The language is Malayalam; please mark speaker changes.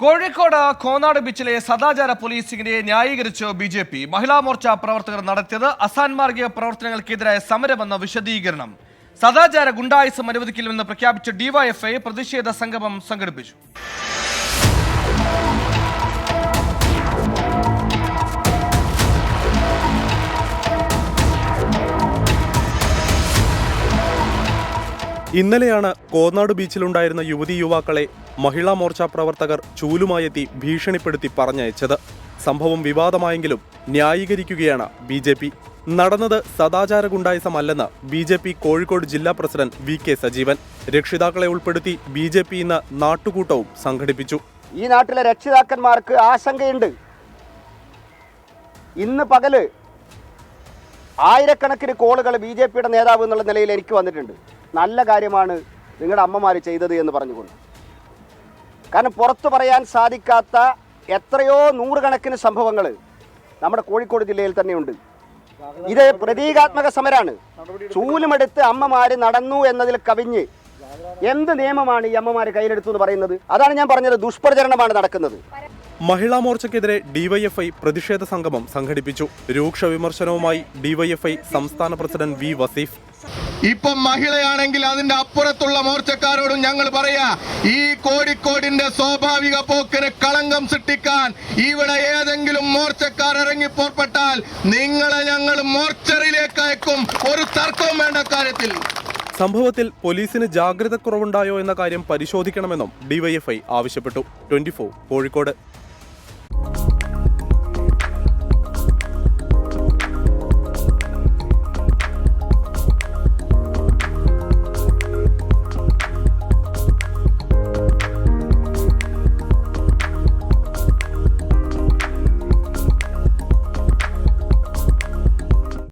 Speaker 1: കോഴിക്കോട് കോനാട് ബീച്ചിലെ സദാചാര പോലീസിംഗിനെ ന്യായീകരിച്ച് B J P. Mahila Morcha പ്രവർത്തകർ നടത്തിയത് അസാൻമാർഗിക പ്രവർത്തനങ്ങൾക്കെതിരായ സമരമെന്ന വിശദീകരണം. സദാചാര ഗുണ്ടായുസം അനുവദിക്കില്ലെന്ന് പ്രഖ്യാപിച്ച ഡിവൈഎഫ്ഐ പ്രതിഷേധ സംഗമം സംഘടിപ്പിച്ചു.
Speaker 2: ഇന്നലെയാണ് കോന്നാട് ബീച്ചിലുണ്ടായിരുന്ന യുവതി യുവാക്കളെ മഹിളാ മോർച്ച പ്രവർത്തകർ ചൂലുമായെത്തി ഭീഷണിപ്പെടുത്തി പറഞ്ഞയച്ചത്. സംഭവം വിവാദമായെങ്കിലും ന്യായീകരിക്കുകയാണ് ബി ജെ പി. നടന്നത് സദാചാര ഗുണ്ടായുസമല്ലെന്ന് ബി ജെ പി കോഴിക്കോട് ജില്ലാ പ്രസിഡന്റ് വി കെ സജീവൻ. രക്ഷിതാക്കളെ ഉൾപ്പെടുത്തി ബി ജെ പി ഇന്ന് നാട്ടുകൂട്ടവും സംഘടിപ്പിച്ചു.
Speaker 3: ഈ നാട്ടിലെ രക്ഷിതാക്കന്മാർക്ക് ആശങ്കയുണ്ട്. ഇന്ന് പകൽ ആയിരക്കണക്കിന് കോളുകൾ ബി ജെ പിയുടെ നേതാവ് എന്നുള്ള നിലയിൽ എനിക്ക് വന്നിട്ടുണ്ട്. നല്ല കാര്യമാണ് നിങ്ങളുടെ അമ്മമാർ ചെയ്തത് എന്ന് പറഞ്ഞുകൊണ്ട്. കാരണം പുറത്തു പറയാൻ സാധിക്കാത്ത എത്രയോ നൂറുകണക്കിന് സംഭവങ്ങൾ നമ്മുടെ കോഴിക്കോട് ജില്ലയിൽ തന്നെയുണ്ട് ഇത് പ്രതീകാത്മക സമരാണ്. ചൂലുമെടുത്ത് അമ്മമാര് നടന്നു എന്നതിൽ കവിഞ്ഞ് എന്ത് നിയമമാണ് ഈ അമ്മമാര് കയ്യിലെടുത്തു എന്ന് പറയുന്നത്? അതാണ് ഞാൻ പറഞ്ഞത് ദുഷ്പ്രചരണമാണ് നടക്കുന്നത്.
Speaker 2: മഹിളാ മോർച്ചയ്ക്കെതിരെ ഡിവൈഎഫ്ഐ പ്രതിഷേധ സംഗമം സംഘടിപ്പിച്ചു. രൂക്ഷ വിമർശനവുമായി ഡിവൈഎഫ്ഐ സംസ്ഥാന പ്രസിഡന്റ് വി വസീഫ്.
Speaker 4: ഇപ്പം മഹിളയാണെങ്കിൽ അതിന്റെ അപ്പുറത്തുള്ള മോർച്ചക്കാരോടും ഞങ്ങൾ പറയാ ഈ കോഴിക്കോടിന്റെ സ്വാഭാവിക പോക്കിന് കളങ്കം സൃഷ്ടിക്കാൻ ഇവിടെ ഏതെങ്കിലും മോർച്ചക്കാർ ഇറങ്ങി പുറപ്പെട്ടാൽ നിങ്ങളെ ഞങ്ങൾ മോർച്ചറിയിലേക്ക് അയക്കും. ഒരു തർക്കവും വേണ്ട കാര്യത്തിൽ.
Speaker 2: സംഭവത്തിൽ പോലീസിന് ജാഗ്രത കുറവുണ്ടായോ എന്ന കാര്യം പരിശോധിക്കണമെന്നും ഡിവൈഎഫ്ഐ ആവശ്യപ്പെട്ടു. ട്വന്റി കോഴിക്കോട്.